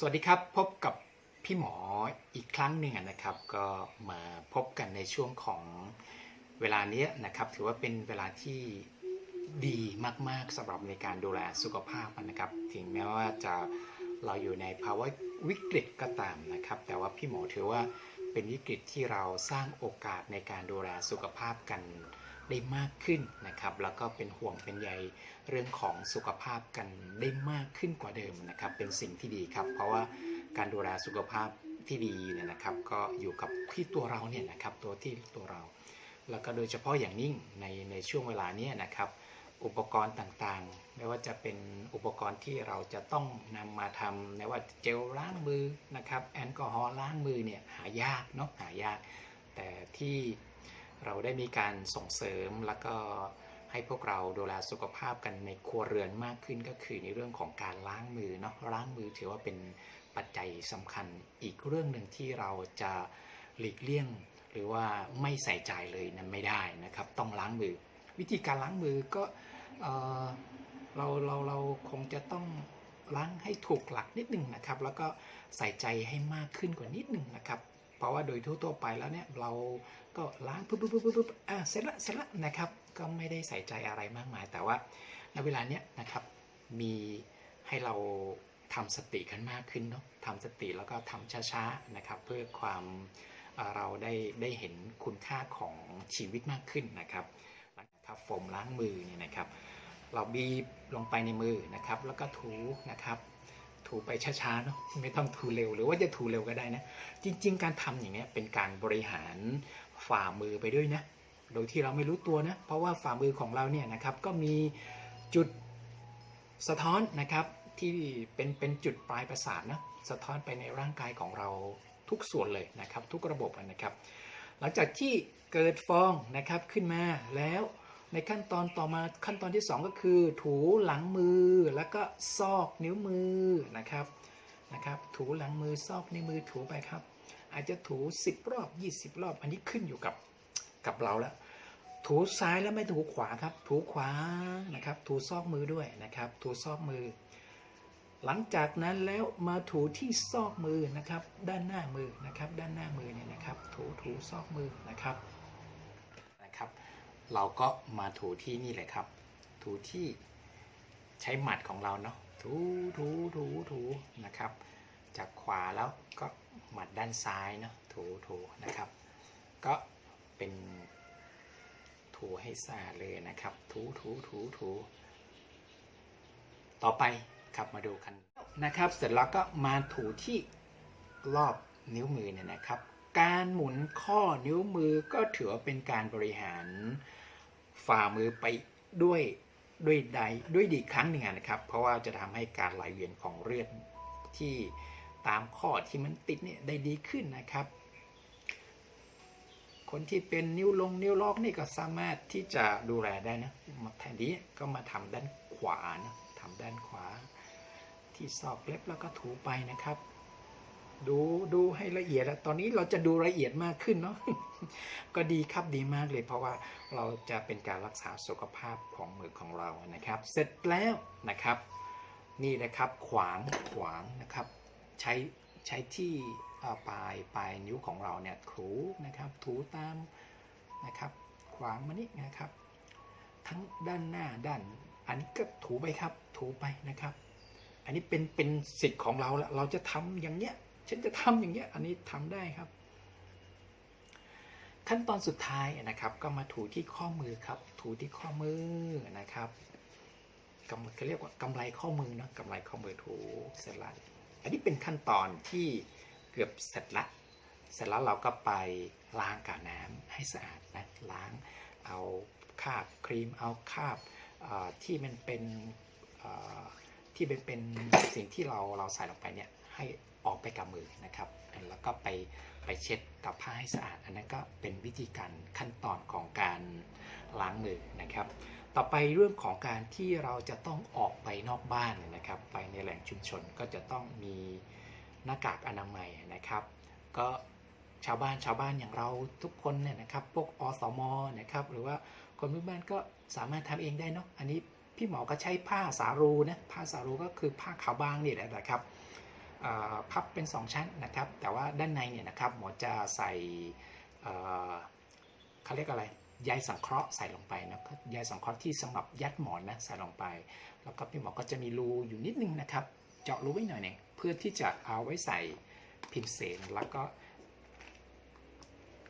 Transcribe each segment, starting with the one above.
สวัสดีครับพบกับพี่หมออีกครั้งหนึ่งนะครับ ก็มาพบกันในช่วงของเวลาเนี้ยนะครับ ถือว่าเป็นเวลาที่ดีมาก ๆสำหรับในการดูแลสุขภาพนะครับ ถึงแม้ว่าจะเราอยู่ในภาวะวิกฤตก็ตามนะครับ แต่ว่าพี่หมอถือว่าเป็นวิกฤตที่เราสร้างโอกาสในการดูแลสุขภาพกัน ได้มากขึ้นนะครับ แล้วก็เป็นห่วงเป็นใยเรื่องของสุขภาพกันได้มากขึ้นกว่าเดิมนะครับ เป็นสิ่งที่ดีครับ เพราะว่าการดูแลสุขภาพที่ดีเนี่ยนะครับ ก็อยู่กับที่ตัวเราเนี่ยนะครับตัวที่ตัวเรา แล้วก็โดยเฉพาะอย่างยิ่งในในช่วงเวลานี้นะครับอุปกรณ์ต่างๆ ไม่ว่าจะเป็นอุปกรณ์ที่เราจะต้องนำมาทำไม่ว่าเจลล้างมือนะครับ แอลกอฮอล์ล้างมือเนี่ยหายากเนาะหายาก แต่ที่ เราได้มีการส่งเสริมแล้วก็ให้พวกเราดูแลสุขภาพกันในครัวเรือนมากขึ้นก็คือในเรื่องของการล้างมือเนาะล้างมือถือว่าเป็นปัจจัยสำคัญอีกเรื่องหนึ่งที่เราจะหลีกเลี่ยง หรือว่าไม่ใส่ใจเลยนั้นไม่ได้นะครับ ต้องล้างมือ วิธีการล้างมือก็เอ่อเราเราเราคงจะต้องล้างให้ถูกหลักนิดหนึ่งนะครับ แล้วก็ใส่ใจให้มากขึ้นกว่านิดหนึ่งนะครับ เพราะว่าโดยทั่วๆไปแล้วเนี่ยเราก็ล้างปุ๊บปุ๊บปุ๊บปุ๊บอะเสร็จละเสร็จละนะครับก็ไม่ได้ใส่ใจอะไรมากมาย แต่ว่าในเวลาเนี้ยนะครับมีให้เราทำสติกันมากขึ้นเนาะทำสติแล้วก็ทำช้าๆนะครับเพื่อความเอ่อเราได้ได้เห็นคุณค่าของชีวิตมากขึ้นนะครับนะครับโฟมล้างมือเนี่ยนะครับ เราบีบลงไปในมือนะครับ แล้วก็ถูนะครับ ถูไปช้าๆเนาะไม่ต้องถูเร็วหรือว่าจะถูเร็วก็ได้นะ จริง ๆ การทำอย่างเงี้ยเป็นการบริหารฝ่ามือไปด้วยนะ โดยที่เราไม่รู้ตัวนะ เพราะว่าฝ่ามือของเราเนี่ยนะครับก็มีจุดสะท้อนนะครับที่เป็นเป็นจุดปลายประสาทนะสะท้อนไปในร่างกายของเราทุกส่วนเลยนะครับ ทุกระบบนะครับ หลังจากที่เกิดฟองนะครับขึ้นมาแล้ว ในขั้นตอนต่อมาขั้นตอนที่ 2 ก็คือ ถูหลังมือแล้วก็ซอกนิ้วมือนะครับนะครับ ถูหลังมือซอกนิ้วมือถูไปครับ อาจจะถู 10 รอบ 20 รอบ อันนี้ขึ้นอยู่กับกับเราแล้วถูซ้ายแล้วไม่ถูขวาครับ ถูขวานะครับ ถูซอกมือด้วยนะครับ ถูซอกมือ หลังจากนั้นแล้วมาถูที่ซอกมือนะครับ ด้านหน้ามือนะครับ ด้านหน้ามือเนี่ยนะครับ ถูถูซอกมือนะครับนะครับ เราก็มาถูที่นี่เลยครับ ถูที่ใช้หมัดของเราเนาะถูถูถูถูนะครับ จากขวาแล้วก็หมัดด้านซ้ายเนาะถูถูนะครับ ก็เป็นถูให้สะอาดเลยนะครับ ถูถูถูถูต่อไปครับมาดูกันนะครับ เสร็จแล้วก็มาถูที่รอบนิ้วมือเนี่ยนะครับ การหมุนข้อนิ้วมือก็ถือว่าเป็นการบริหารฝ่ามือไปด้วยด้วยใดด้วยดีครั้งหนึ่งนะครับ เพราะว่าจะทำให้การไหลเวียนของเลือดที่ตามข้อที่มันติดเนี่ยได้ดีขึ้นนะครับ คนที่เป็นนิ้วลงนิ้วล็อกนี่ก็สามารถที่จะดูแลได้นะมาแทนนี้ก็มาทำด้านขวานะทำด้านขวา ที่ซอกเล็บแล้วก็ถูไปนะครับ ดูดูให้ละเอียดแล้วตอนนี้เราจะดูละเอียดมากขึ้นเนาะก็ดีครับดีมากเลย เพราะว่าเราจะเป็นการรักษาสุขภาพของมือของเรานะครับ เสร็จแล้วนะครับ นี่นะครับขวางขวางนะครับ ใช้ใช้ที่ปลายปลายนิ้วของเราเนี่ยถูนะครับถูตามนะครับ ขวางมานี่นะครับ ทั้งด้านหน้าด้านอันนี้ก็ถูไปครับ ถูไปนะครับ อันนี้เป็นเป็นสิทธิ์ของเราแล้วเราจะทำอย่างเนี้ย ฉันจะทำอย่างเงี้ยอันนี้ทำได้ครับ ขั้นตอนสุดท้ายนะครับ ก็มาถูที่ข้อมือครับ ถูที่ข้อมือนะครับกำเขาเรียกว่ากำไรข้อมือนะกำไรข้อมือถูเสร็จแล้วอันนี้เป็นขั้นตอนที่เกือบเสร็จละเสร็จแล้วเราก็ไปล้างกับน้ำให้สะอาดนะล้างเอาคราบครีมเอาคราบที่มันเป็นที่เป็นเป็นสิ่งที่เราเราใส่ลงไปเนี่ยให้ ออกไปกับมือนะครับ แล้วก็ไปไปเช็ดกับผ้าให้สะอาด อันนั้นก็เป็นวิธีการขั้นตอนของการล้างมือนะครับ ต่อไปเรื่องของการที่เราจะต้องออกไปนอกบ้านนะครับ ไปในแหล่งชุมชนก็จะต้องมีหน้ากากอนามัยนะครับ ก็ชาวบ้านชาวบ้านอย่างเราทุกคนเนี่ยนะครับพวกอสมนะครับ หรือว่าคนพื้นบ้านก็สามารถทำเองได้เนาะอันนี้พี่หมอก็ใช้ผ้าสารูนะผ้าสารูก็คือผ้าขาวบางนี่แหละนะครับ พับเป็น 2 ชั้นนะครับ แต่ว่าด้านในเนี่ยนะครับหมอจะใส่เขาเรียกอะไรใยสังเคราะห์ใส่ลงไปนะครับใยสังเคราะห์ที่สำหรับยัดหมอนนะใส่ลงไป แล้วก็พี่หมอก็จะมีรูอยู่นิดนึงนะครับ เจาะรูไว้หน่อยหนึงเพื่อที่จะเอาไว้ใส่พิมพ์เสนแล้วก็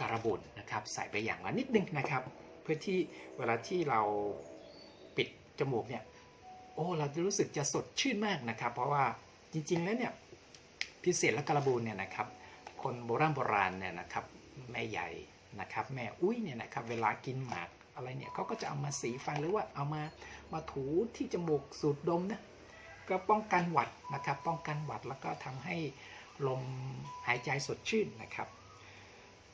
การบุนนะครับใส่ไปอย่างละนิดนึงนะครับ เพื่อที่เวลาที่เราปิดจมูกเนี่ยโอ้เราจะรู้สึกจะสดชื่นมากนะครับ เพราะว่าจริงๆแล้วเนี่ย พิเศษและการบูนเนี่ยนะครับคนโบราณโบราณเนี่ยนะครับแม่ใหญ่นะครับแม่อุ้ยเนี่ยนะครับเวลากินหมากอะไรเนี่ยเขาก็จะเอามาสีฟันหรือว่าเอามามาถูที่จมูกสูดดมนะก็ป้องกันหวัดนะครับ ป้องกันหวัดแล้วก็ทำให้ลมหายใจสดชื่นนะครับ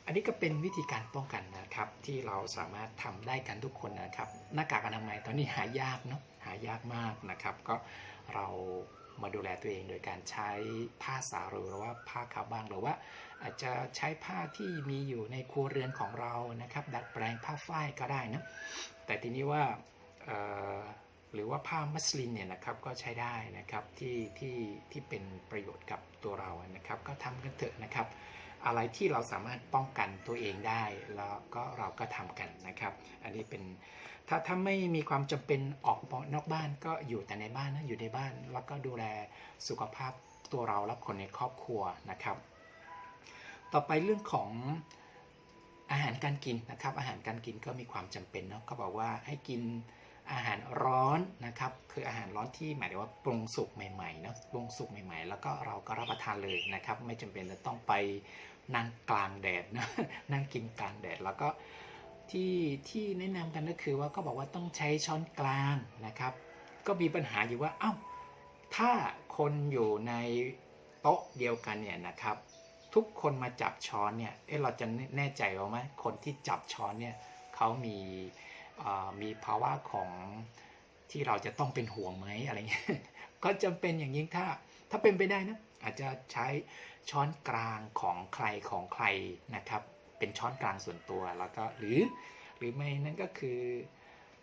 อันนี้ก็เป็นวิธีการป้องกันนะครับที่เราสามารถทำได้กันทุกคนนะครับ หน้ากากอนามัยตอนนี้หายากเนาะหายากมากนะครับ ก็เรา มาดูแลตัวเองโดยการใช้ผ้าสาหรือว่าผ้าขาวบางหรือว่า อาจจะใช้ผ้าที่มีอยู่ในครัวเรือนของเรานะครับ ดัดแปลงผ้าฝ้ายก็ได้นะแต่ทีนี้ว่าหรือว่าผ้ามัสลินเนี่ยนะครับก็ใช้ได้นะครับที่ที่ที่เป็นประโยชน์กับตัวเรานะครับ ก็ทำกันเถอะนะครับ อะไรที่เราสามารถป้องกันตัวเองได้แล้วก็เราก็ทำกันนะครับ อันนี้เป็นถ้าถ้าไม่มีความจำเป็นออกนอกบ้านก็อยู่แต่ในบ้านนะอยู่ในบ้าน แล้วก็ดูแลสุขภาพตัวเราและคนในครอบครัวนะครับ ต่อไปเรื่องของอาหารการกินนะครับ อาหารการกินก็มีความจำเป็นเนาะเขาบอกว่าให้กิน อาหารร้อนนะครับ คืออาหารร้อนที่หมายถึงว่าปรุงสุกใหม่ๆเนาะปรุงสุกใหม่ ๆ แล้วก็เราก็รับประทานเลยนะครับ ไม่จำเป็นจะต้องไปนั่งกลางแดดนะนั่งกินกลางแดดแล้วก็ที่ที่แนะนำกันก็คือว่าก็บอกว่าต้องใช้ช้อนกลางนะครับ ก็มีปัญหาอยู่ว่าเอ้าถ้าคนอยู่ในโต๊ะเดียวกันเนี่ยนะครับ ทุกคนมาจับช้อนเนี่ยเอ๊ะเราจะแน่ใจว่าไหมคนที่จับช้อนเนี่ยเขามี มีภาวะของที่เราจะต้องเป็นห่วงไหมอะไรเงี้ยก็จำเป็นอย่างยิ่งถ้าถ้าเป็นไปได้นะอาจจะใช้ช้อนกลางของใครของใครนะครับ เป็นช้อนกลางส่วนตัวแล้วก็หรือหรือไม่นั่นก็คือ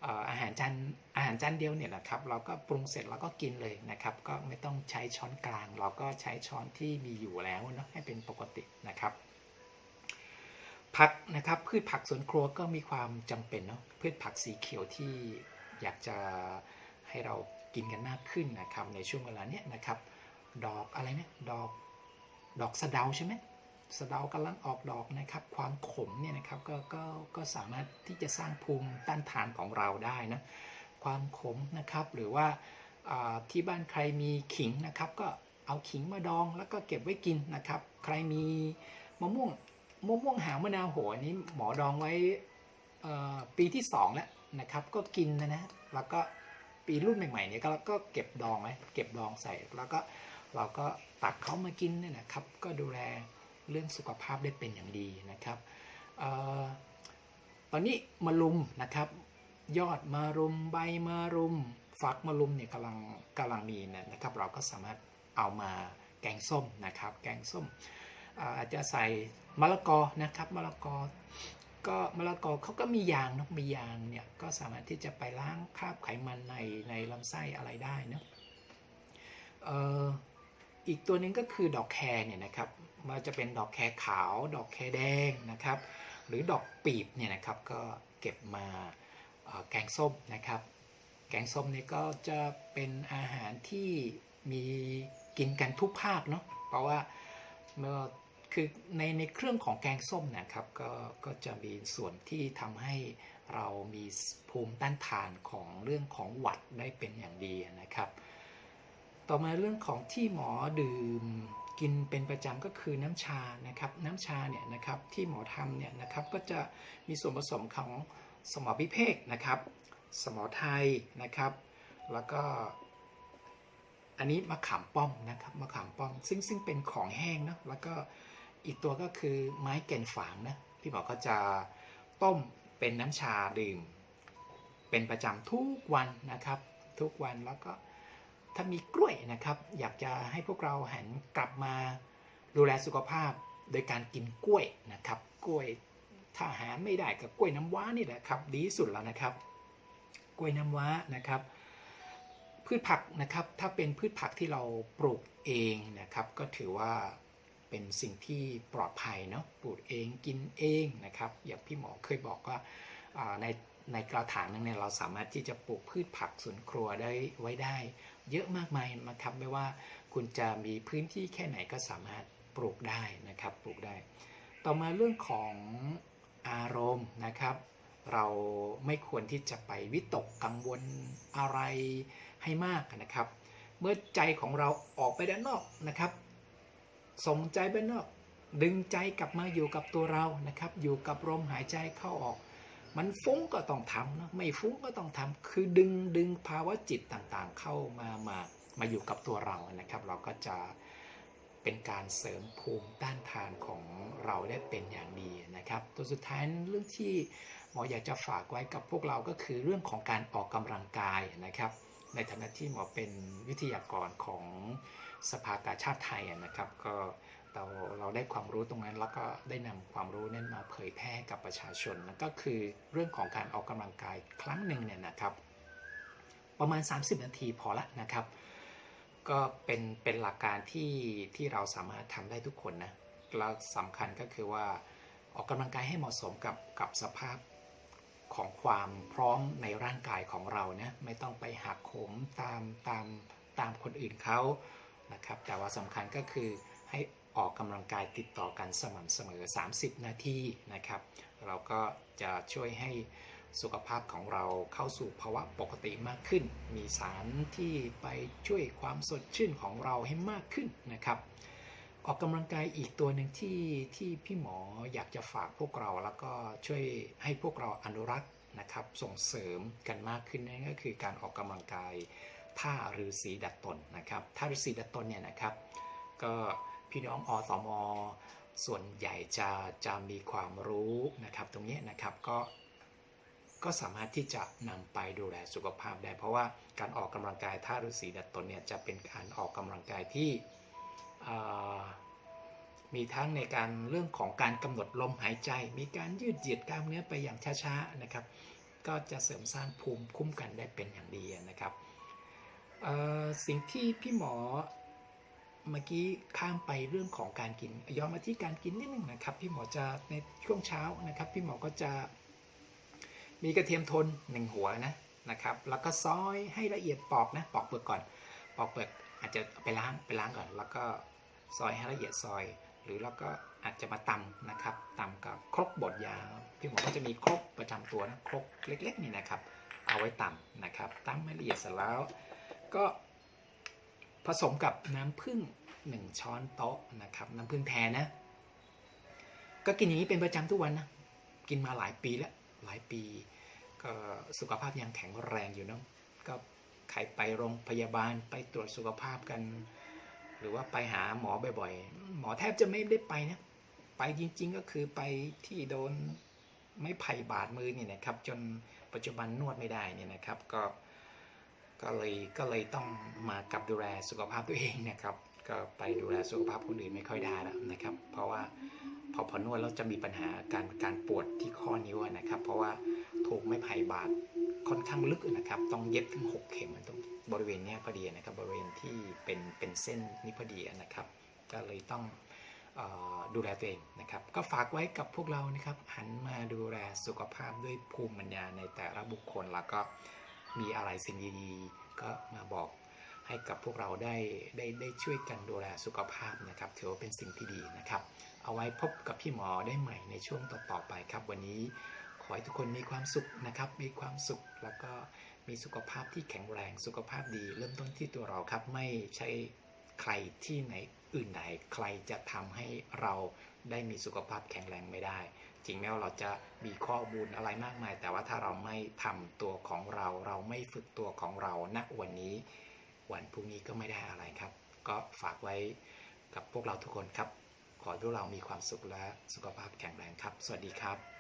เอ่ออาหารจานอาหารจานเดียวเนี่ยนะครับ เราก็ปรุงเสร็จแล้วก็กินเลยนะครับ ก็ไม่ต้องใช้ช้อนกลาง เราก็ใช้ช้อนที่มีอยู่แล้วเนาะให้เป็นปกตินะครับ ผักนะครับพืชผักสวนครัวก็มีความจำเป็นเนาะพืชผักสีเขียวที่อยากจะให้เรากินกันมากขึ้นนะครับในช่วงเวลาเนี้ยนะครับ ดอกอะไรเนะดอกดอกสะเดาใช่ไหมสะเดากำลังออกดอกนะครับ ความขมเนี่ยนะครับก็ก็ก็สามารถที่จะสร้างภูมิต้านทานของเราได้นะความขมนะครับหรือว่าที่บ้านใครมีขิงนะครับ ก็เอาขิงมาดองแล้วก็เก็บไว้กินนะครับ ใครมีมะม่วง มะม่วงหางมะนาวโหอันนี้หมอดองไว้ปีที่สองแล้วนะครับ ก็กินนะนะแล้วก็ปีรุ่นใหม่ๆเนี่ยก็ก็เก็บดองไว้เก็บดองใส่ แล้วก็เราก็ตักเขามากินเนี่ยนะครับ ก็ดูแลเรื่องสุขภาพได้เป็นอย่างดีนะครับออตอนนี้มะรุมนะครับ ยอดมะรุมใบมะรุมฝักมะรุมเนี่ยกำลังกำลังมีนะครับ เราก็สามารถเอามาแกงส้มนะครับ แกงส้ม อาจจะใส่มะละกอนะครับมะละกอก็มะละกอเขาก็มียางเนะมียางเนี่ยก็สามารถที่จะไปล้างคราบไขมันในในลำไส้อะไรได้เนะเอ่อีกตัวหนึงก็คือดอกแครเนี่ยนะครับมันจะเป็นดอกแครขาว ดอกแครแดงนะครับ หรือดอกปีบเนี่ยนะครับก็เก็บมาแกงส้มนะครับ แกงส้มนี่ก็จะเป็นอาหารที่มีกินกันทุกภาคเนาะเพราะว่าเมื่อ คือในในเครื่องของแกงส้มนะครับก็ก็จะมีส่วนที่ทำให้เรามีภูมิต้านทานของเรื่องของหวัดได้เป็นอย่างดีนะครับ ต่อมาเรื่องของที่หมอดื่มกินเป็นประจำก็คือน้ำชานะครับ น้ำชาเนี่ยนะครับที่หมอทำเนี่ยนะครับก็จะมีส่วนผสมของสมอพิเภกนะครับ สมอไทยนะครับ แล้วก็อันนี้มะขามป้อมนะครับมะขามป้อมซึ่งซึ่งเป็นของแห้งเนาะแล้วก็ อีกตัวก็คือไม้แก่นฝางนะพี่บอกก็จะต้มเป็นน้ำชาดื่ม เป็นประจำทุกวันนะครับ ทุกวันแล้วก็ถ้ามีกล้วยนะครับ อยากจะให้พวกเราหันกลับมาดูแลสุขภาพโดยการกินกล้วยนะครับ กล้วยถ้าหาไม่ได้กับกล้วยน้ำว้านี่แหละครับ ดีสุดแล้วนะครับ กล้วยน้ำว้านะครับ พืชผักนะครับถ้าเป็นพืชผักที่เราปลูกเองนะครับ ก็ถือว่า เป็นสิ่งที่ปลอดภัยเนาะปลูกเองกินเองนะครับ อย่างพี่หมอเคยบอกว่าอ่าในในกระถางนึงเนี่ยเราสามารถที่จะปลูกพืชผักสวนครัวได้ไว้ได้ เยอะมากมายนะครับไม่ว่าคุณจะมีพื้นที่แค่ไหนก็สามารถปลูกได้นะครับปลูกได้ ต่อมาเรื่องของอารมณ์นะครับ เราไม่ควรที่จะไปวิตกกังวลอะไรให้มากนะครับ เมื่อใจของเราออกไปด้านนอกนะครับ ส่งใจไปนอกดึงใจกลับมาอยู่กับตัวเรานะครับ อยู่กับลมหายใจเข้าออก มันฟุ้งก็ต้องทำนะไม่ฟุ้งก็ต้องทำคือดึงดึงภาวะจิตต่างๆ เข้ามามามาอยู่กับตัวเรานะครับ เราก็จะเป็นการเสริมภูมิต้านทานของเราได้เป็นอย่างดีนะครับ ตัวสุดท้ายเรื่องที่หมออยากจะฝากไว้กับพวกเราก็คือเรื่องของการออกกำลังกายนะครับ ในฐานะที่หมอเป็นวิทยากรของ สภากาชาติไทยนะครับ ก็เราเราได้ความรู้ตรงนั้นแล้วก็ได้นำความรู้นั้นมาเผยแพร่กับประชาชนนั่นก็คือเรื่องของการออกกำลังกายครั้งหนึ่งเนี่ยนะครับ ประมาณ 30 นาทีพอละนะครับ ก็เป็นเป็นหลักการที่ที่เราสามารถทำได้ทุกคนนะแล้วสำคัญก็คือว่าออกกำลังกายให้เหมาะสมกับกับสภาพของความพร้อมในร่างกายของเรานะไม่ต้องไปหักโหมตามตามตามคนอื่นเขา นะครับแต่ว่าสำคัญก็คือให้ออกกำลังกายติดต่อกันสม่ำเสมอ 30 นาทีนะครับ เราก็จะช่วยให้สุขภาพของเราเข้าสู่ภาวะปกติมากขึ้น มีสารที่ไปช่วยความสดชื่นของเราให้มากขึ้นนะครับ ออกกำลังกายอีกตัวหนึ่งที่ที่พี่หมออยากจะฝากพวกเราแล้วก็ช่วยให้พวกเราอนุรักษ์นะครับ ส่งเสริมกันมากขึ้นนั่นก็คือการออกกำลังกาย ท่าฤาษีดัดตนนะครับท่าฤาษีดัดตนเนี่ยนะครับ ก็พี่น้องอสมส่วนใหญ่จะจะมีความรู้นะครับตรงนี้นะครับก็ก็สามารถที่จะนำไปดูแลสุขภาพได้ เพราะว่าการออกกำลังกายท่าฤาษีดัดตนเนี่ยจะเป็นการออกกำลังกายที่มีทั้งในการเรื่องของการกำหนดลมหายใจ มีการยืดเหยียดกล้ามเนื้อไปอย่างช้าๆนะครับ ก็จะเสริมสร้างภูมิคุ้มกันได้เป็นอย่างดีนะครับ สิ่งที่พี่หมอเมื่อกี้ข้ามไปเรื่องของการกินย้อนมาที่การกินนิดนึงนะครับ พี่หมอจะในช่วงเช้านะครับ พี่หมอก็จะมีกระเทียมทนหนึ่งหัวนะนะครับ แล้วก็ซอยให้ละเอียดปอกนะปอกเปลือกก่อน ปอกเปลือกอาจจะไปล้างไปล้างก่อน แล้วก็ซอยให้ละเอียดซอย หรือแล้วก็อาจจะมาตำนะครับตำกับครกบดยาพี่หมอก็จะมีครกประจำตัวนะครกเล็ก ๆ นี่นะครับ เอาไว้ตำนะครับตำให้ละเอียดเสร็จแล้ว ก็ผสมกับน้ำผึ้งหนึ่งช้อนโต๊ะนะครับ น้ำผึ้งแท้นะ ก็กินอย่างนี้เป็นประจำทุกวันนะ กินมาหลายปีแล้ว หลายปีก็สุขภาพยังแข็งแรงอยู่เนาะก็ใครไปโรงพยาบาลไปตรวจสุขภาพกัน หรือว่าไปหาหมอบ่อยๆ หมอแทบจะไม่ได้ไปนะ ไปจริงๆก็คือไปที่โดนไม้ไผ่บาดมือเนี่ยนะครับ จนปัจจุบันนวดไม่ได้เนี่ยนะครับ ก็ ก็เลยก็เลยต้องมากับดูแลสุขภาพตัวเองเนะครับ ก็ไปดูแลสุขภาพคนอื่นไม่ค่อยได้แล้วนะครับ เพราะว่าพอพอนวดแล้วจะมีปัญหาการการปวดที่ข้อนิ้วนะครับ เพราะว่าถูกไม้ไผ่บาดค่อนข้างลึกนะครับ ต้องเย็บถึงหกเข็มตรงบริเวณนี้พอดีนะครับ บริเวณที่เป็นเป็นเส้นนี้พอดีนะครับ ก็เลยต้องออดูแลตัวเองนะครับ ก็ฝากไว้กับพวกเรานะครับ หันมาดูแลสุขภาพด้วยภูมิปัญญาในแต่ละบุคคลแล้วก็ มีอะไรสิ่งดีๆ ก็มาบอกให้กับพวกเราได้ได้ได้ช่วยกันดูแลสุขภาพนะครับ ถือว่าเป็นสิ่งที่ดีนะครับ เอาไว้พบกับพี่หมอได้ใหม่ในช่วงต่อๆไปครับ วันนี้ขอให้ทุกคนมีความสุขนะครับ มีความสุขแล้วก็มีสุขภาพที่แข็งแรงสุขภาพดี เริ่มต้นที่ตัวเราครับ ไม่ใช่ใครที่ไหนอื่นใดใครจะทำให้เราได้มีสุขภาพแข็งแรงไม่ได้ จริงแม้ว่าเราจะมีข้อมูลอะไรมากมาย แต่ว่าถ้าเราไม่ทำตัวของเรา เราไม่ฝึกตัวของเราณวันนี้ วันพรุ่งนี้ก็ไม่ได้อะไรครับ ก็ฝากไว้กับพวกเราทุกคนครับ ขอให้พวกเรามีความสุขและสุขภาพแข็งแรงครับ สวัสดีครับ